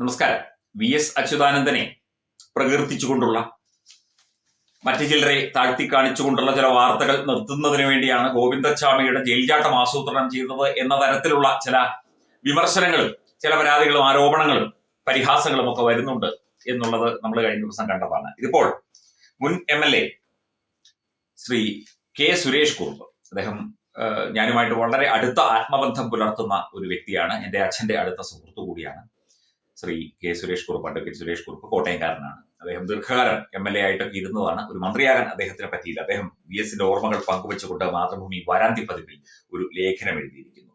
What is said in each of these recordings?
നമസ്കാരം. V S അച്യുതാനന്ദനെ പ്രകീർത്തിച്ചുകൊണ്ടുള്ള മറ്റു ചിലരെ താഴ്ത്തി കാണിച്ചുകൊണ്ടുള്ള ചില വാർത്തകൾ നിർത്തുന്നതിന് വേണ്ടിയാണ് ഗോവിന്ദച്ചാമിയുടെ ജയിൽചാട്ടം ആസൂത്രണം ചെയ്തത് എന്ന തരത്തിലുള്ള ചില വിമർശനങ്ങളും ചില പരാതികളും ആരോപണങ്ങളും പരിഹാസങ്ങളും ഒക്കെ വരുന്നുണ്ട് എന്നുള്ളത് നമ്മൾ കഴിഞ്ഞ ദിവസം കണ്ടതാണ്. ഇതിപ്പോൾ മുൻ M L A Shri K. Suresh Kurup അദ്ദേഹം ഞാനുമായിട്ട് വളരെ അടുത്ത ആത്മബന്ധം പുലർത്തുന്ന ഒരു വ്യക്തിയാണ്. എന്റെ അച്ഛന്റെ അടുത്ത സുഹൃത്തു കൂടിയാണ്. ശ്രീ കെ സുരേഷ് കുറുപ്പ് അഡ്വക്കേറ്റ് സുരേഷ് കുറുപ്പ് കോട്ടയംകാരനാണ്. അദ്ദേഹം ദീർഘകാലം എം എൽ എ ആയിട്ടൊക്കെ ഇരുന്നതാണ്. ഒരു മന്ത്രിയാകാൻ അദ്ദേഹത്തിന് പറ്റിയില്ല. അദ്ദേഹം വി എസിന്റെ ഓർമ്മകൾ പങ്കുവെച്ചുകൊണ്ട് മാതൃഭൂമി വാരാന്തി പതിപ്പിൽ ഒരു ലേഖനം എഴുതിയിരിക്കുന്നു.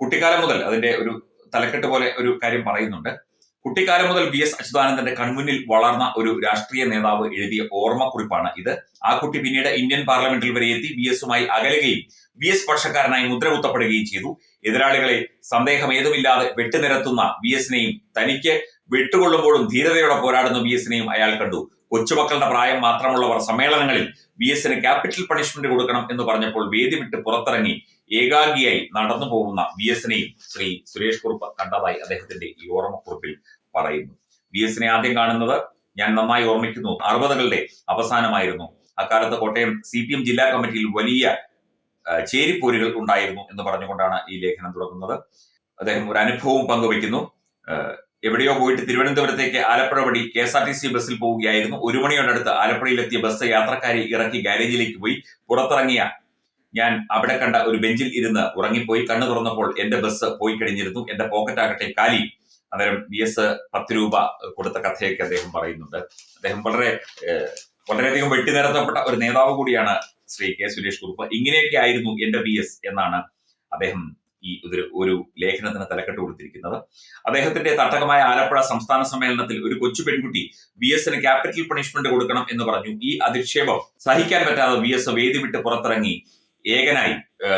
കുട്ടിക്കാലം മുതൽ അതിന്റെ ഒരു തലക്കെട്ട് പോലെ ഒരു കാര്യം പറയുന്നുണ്ട്. കുട്ടിക്കാലം മുതൽ വി എസ് അച്യുതാനന്ദന്റെ കൺമുന്നിൽ വളർന്ന ഒരു രാഷ്ട്രീയ നേതാവ് എഴുതിയ ഓർമ്മക്കുറിപ്പാണ് ഇത്. ആ കുട്ടി പിന്നീട് ഇന്ത്യൻ പാർലമെന്റിൽ വരെ എത്തി വി എസുമായി അകലുകയും വി എസ് പക്ഷക്കാരനായി മുദ്രകുത്തപ്പെടുകയും ചെയ്തു. എതിരാളികളെ സന്ദേഹം ഏതുമില്ലാതെ വെട്ടുനിരത്തുന്ന വി എസിനെയും തനിക്ക് വിട്ടുകൊള്ളുമ്പോഴും ധീരതയോടെ പോരാടുന്ന വി എസിനെയും അയാൾ കണ്ടു. കൊച്ചുമക്കളുടെ പ്രായം മാത്രമുള്ളവർ സമ്മേളനങ്ങളിൽ വി എസിന് ക്യാപിറ്റൽ പണിഷ്മെന്റ് കൊടുക്കണം എന്ന് പറഞ്ഞപ്പോൾ വേദി വിട്ട് പുറത്തിറങ്ങി ഏകാഗ്രിയായി നടന്നു പോകുന്ന വി എസിനെയും ശ്രീ സുരേഷ് കുറുപ്പ് കണ്ടതായി അദ്ദേഹത്തിന്റെ ഈ ഓർമ്മക്കുറിപ്പിൽ പറയുന്നു. വി എസിനെ ആദ്യം കാണുന്നത് ഞാൻ നന്നായി ഓർമ്മിക്കുന്നു. അറുപതുകളുടെ അവസാനമായിരുന്നു. അക്കാലത്ത് കോട്ടയം സി ജില്ലാ കമ്മിറ്റിയിൽ വലിയ ചേരിപ്പോരുകൾ ഉണ്ടായിരുന്നു എന്ന് പറഞ്ഞുകൊണ്ടാണ് ഈ ലേഖനം തുടങ്ങുന്നത്. അദ്ദേഹം ഒരു അനുഭവവും പങ്കുവയ്ക്കുന്നു. എവിടെയോ പോയിട്ട് തിരുവനന്തപുരത്തേക്ക് ആലപ്പുഴ വഴി K S R T C ബസ്സിൽ പോവുകയായിരുന്നു. ഒരു മണിയോടടുത്ത് ആലപ്പുഴയിലെത്തിയ ബസ് യാത്രക്കാരെ ഇറക്കി ഗാരേജിലേക്ക് പോയി. പുറത്തിറങ്ങിയ ഞാൻ അവിടെ കണ്ട ഒരു ബെഞ്ചിൽ ഇരുന്ന് ഉറങ്ങിപ്പോയി. കണ്ണു തുറന്നപ്പോൾ എന്റെ ബസ് പോയി കഴിഞ്ഞിരുന്നു. എന്റെ പോക്കറ്റ് ആകട്ടെ കാലി. അന്നേരം ബി എസ് പത്ത് രൂപ കൊടുത്ത കഥയൊക്കെ അദ്ദേഹം പറയുന്നുണ്ട്. അദ്ദേഹം വളരെ വളരെയധികം വെട്ടിനിരത്തപ്പെട്ട ഒരു നേതാവ് കൂടിയാണ് ശ്രീ കെ സുരേഷ് കുറുപ്പ്. ഇങ്ങനെയൊക്കെ ആയിരുന്നു എന്റെ ബി എസ് എന്നാണ് അദ്ദേഹം ഈ ഒരു ഒരു ലേഖനത്തിന് തലക്കെട്ട് കൊടുത്തിരിക്കുന്നത്. അദ്ദേഹത്തിന്റെ തട്ടകമായ ആലപ്പുഴ സംസ്ഥാന സമ്മേളനത്തിൽ ഒരു കൊച്ചു പെൺകുട്ടി വി എസിന് ക്യാപിറ്റൽ പണിഷ്മെന്റ് കൊടുക്കണം എന്ന് പറഞ്ഞു. ഈ അധിക്ഷേപം സഹിക്കാൻ പറ്റാതെ വി എസ് വേദി വിട്ട് പുറത്തിറങ്ങി ഏകനായി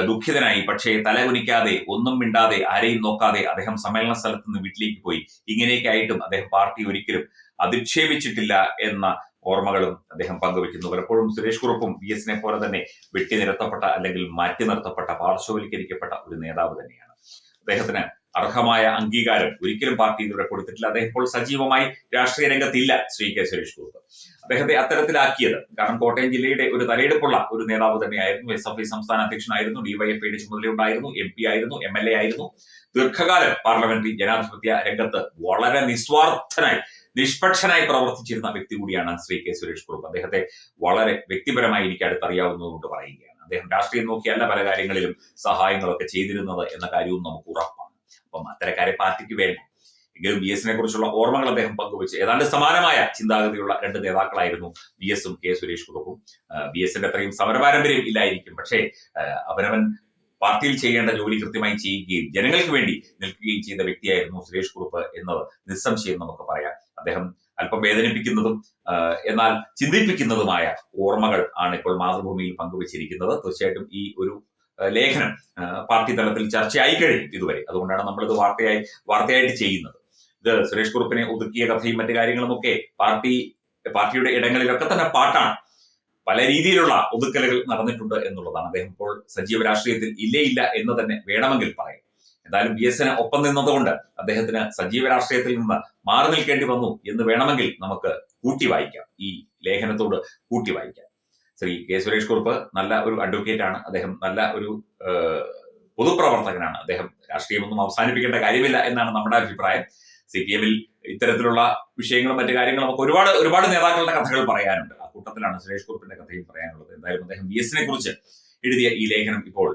ദുഃഖിതനായി പക്ഷേ തല കുനിക്കാതെ ഒന്നും മിണ്ടാതെ ആരെയും നോക്കാതെ അദ്ദേഹം സമ്മേളന സ്ഥലത്ത് നിന്ന് വീട്ടിലേക്ക് പോയി. ഇങ്ങനെയൊക്കെ ആയിട്ടും അദ്ദേഹം പാർട്ടി ഒരിക്കലും അധിക്ഷേപിച്ചിട്ടില്ല എന്ന ഓർമ്മകളും അദ്ദേഹം പങ്കുവെക്കുന്നു പലപ്പോഴും സുരേഷ് കുറുപ്പും വി എസിനെ പോലെ തന്നെ വെട്ടി നിരത്തപ്പെട്ട അല്ലെങ്കിൽ മാറ്റി നിർത്തപ്പെട്ട പാർശ്വവൽക്കരിക്കപ്പെട്ട ഒരു നേതാവ് തന്നെയാണ്. അദ്ദേഹത്തിന് അർഹമായ അംഗീകാരം ഒരിക്കലും പാർട്ടി ഇതുവരെ കൊടുത്തിട്ടില്ല. അദ്ദേഹം ഇപ്പോൾ സജീവമായി രാഷ്ട്രീയ രംഗത്തില്ല ശ്രീ കെ സുരേഷ് കുറുപ്പ്. അദ്ദേഹത്തെ അത്തരത്തിലാക്കിയത് കാരണം കോട്ടയം ജില്ലയുടെ ഒരു തലയെടുപ്പുള്ള ഒരു നേതാവ് തന്നെയായിരുന്നു. എസ് എഫ് ഐ സംസ്ഥാന അധ്യക്ഷനായിരുന്നു. ഡിവൈഎഫ്ഐയുടെ ചുമതലയുണ്ടായിരുന്നു. എം പി ആയിരുന്നു. എം എൽ എ ആയിരുന്നു. ദീർഘകാലം പാർലമെന്ററി ജനാധിപത്യ രംഗത്ത് വളരെ നിസ്വാർത്ഥനായി നിഷ്പക്ഷനായി പ്രവർത്തിച്ചിരുന്ന വ്യക്തി കൂടിയാണ് ശ്രീ കെ സുരേഷ് കുറുപ്പ്. അദ്ദേഹത്തെ വളരെ വ്യക്തിപരമായി എനിക്ക് അടുത്തറിയാവുന്നതുകൊണ്ട് പറയുകയാണ്. അദ്ദേഹം രാഷ്ട്രീയം നോക്കിയല്ല പല കാര്യങ്ങളിലും സഹായങ്ങളൊക്കെ ചെയ്തിരുന്നത് എന്ന കാര്യവും നമുക്ക് ഉറപ്പാണ്. അപ്പം അത്തരക്കാരെ പാർട്ടിക്ക് വേണം എങ്കിലും ബി എസിനെ കുറിച്ചുള്ള ഓർമ്മകൾ അദ്ദേഹം പങ്കുവച്ച്. ഏതാണ്ട് സമാനമായ ചിന്താഗതിയുള്ള രണ്ട് നേതാക്കളായിരുന്നു ബി എസും കെ സുരേഷ് കുറുപ്പും. ബി എസിന്റെ അത്രയും സമരപാരമ്പര്യം ഇല്ലായിരിക്കും. പക്ഷേ അവനവൻ പാർട്ടിയിൽ ചെയ്യേണ്ട ജോലി കൃത്യമായി ചെയ്യുകയും ജനങ്ങൾക്ക് വേണ്ടി നിൽക്കുകയും ചെയ്ത വ്യക്തിയായിരുന്നു സുരേഷ് കുറുപ്പ് എന്നത്. നിസ്സംശയം നമുക്ക് പറയാം. അദ്ദേഹം അല്പം വേദനിപ്പിക്കുന്നതും എന്നാൽ ചിന്തിപ്പിക്കുന്നതുമായ ഓർമ്മകൾ ആണ് ഇപ്പോൾ മാതൃഭൂമിയിൽ പങ്കുവച്ചിരിക്കുന്നത്. തീർച്ചയായിട്ടും ഈ ഒരു ലേഖനം പാർട്ടി തലത്തിൽ ചർച്ചയായി കഴിഞ്ഞു ഇതുവരെ. അതുകൊണ്ടാണ് നമ്മളിത് വാർത്തയായി വാർത്തയായിട്ട് ചെയ്യുന്നത്. ഇത് സുരേഷ് കുറുപ്പിനെ ഒതുക്കിയ കഥയും മറ്റു കാര്യങ്ങളും ഒക്കെ പാർട്ടി പാർട്ടിയുടെ ഇടങ്ങളിലൊക്കെ തന്നെ പാട്ടാണ്. പല രീതിയിലുള്ള ഒതുക്കലുകൾ നടന്നിട്ടുണ്ട് എന്നുള്ളതാണ്. അദ്ദേഹം ഇപ്പോൾ സജീവ രാഷ്ട്രീയത്തിൽ ഇല്ലേ ഇല്ല എന്ന് തന്നെ വേണമെങ്കിൽ പറയാം. എന്തായാലും ബി എസിന് ഒപ്പം നിന്നതുകൊണ്ട് അദ്ദേഹത്തിന് സജീവ രാഷ്ട്രീയത്തിൽ നിന്ന് മാറി നിൽക്കേണ്ടി വന്നു എന്ന് വേണമെങ്കിൽ നമുക്ക് കൂട്ടി വായിക്കാം. ഈ ലേഖനത്തോട് കൂട്ടി വായിക്കാം. ശ്രീ കെ സുരേഷ് കുറുപ്പ് നല്ല ഒരു അഡ്വക്കേറ്റ് ആണ്. അദ്ദേഹം നല്ല ഒരു പൊതുപ്രവർത്തകനാണ്. അദ്ദേഹം രാഷ്ട്രീയമൊന്നും അവസാനിപ്പിക്കേണ്ട കാര്യമില്ല എന്നാണ് നമ്മുടെ അഭിപ്രായം. സി പി എമ്മിൽ ഇത്തരത്തിലുള്ള വിഷയങ്ങളും മറ്റു കാര്യങ്ങളും നമുക്ക് ഒരുപാട് ഒരുപാട് നേതാക്കളുടെ കഥകൾ പറയാനുണ്ട്. ആ കൂട്ടത്തിലാണ് സുരേഷ് കുറുപ്പിന്റെ കഥയും പറയാനുള്ളത്. എന്തായാലും അദ്ദേഹം ബി എസിനെ കുറിച്ച് എഴുതിയ ഈ ലേഖനം ഇപ്പോൾ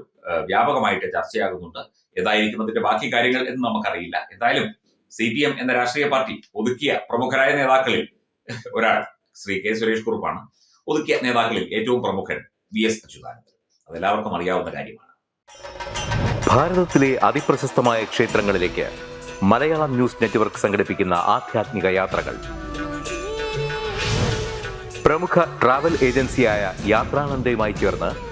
വ്യാപകമായിട്ട് ചർച്ചയാകുന്നുണ്ട്. ഏതായിരിക്കും അതിന്റെ ബാക്കി കാര്യങ്ങൾ എന്ന് നമുക്കറിയില്ല. എന്തായാലും സി പി എം എന്ന രാഷ്ട്രീയ പാർട്ടി ഒതുക്കിയ പ്രമുഖരായ നേതാക്കളിൽ ഒരാൾ ശ്രീ കെ സുരേഷ് കുറുപ്പാണ്. ഒതുക്കിയ നേതാക്കളിൽ ഏറ്റവും പ്രമുഖൻ വി എസ് അച്യുതാനന്ദൻ. അതെല്ലാവർക്കും അറിയാവുന്ന കാര്യമാണ്. ഭാരതത്തിലെ അതിപ്രശസ്തമായ ക്ഷേത്രങ്ങളിലേക്ക് മലയാളം ന്യൂസ് നെറ്റ്വർക്ക് സംഘടിപ്പിക്കുന്ന ആധ്യാത്മിക യാത്രകൾ. പ്രമുഖ ട്രാവൽ ഏജൻസിയായ യാത്രാനന്ദയുമായി ചേർന്ന്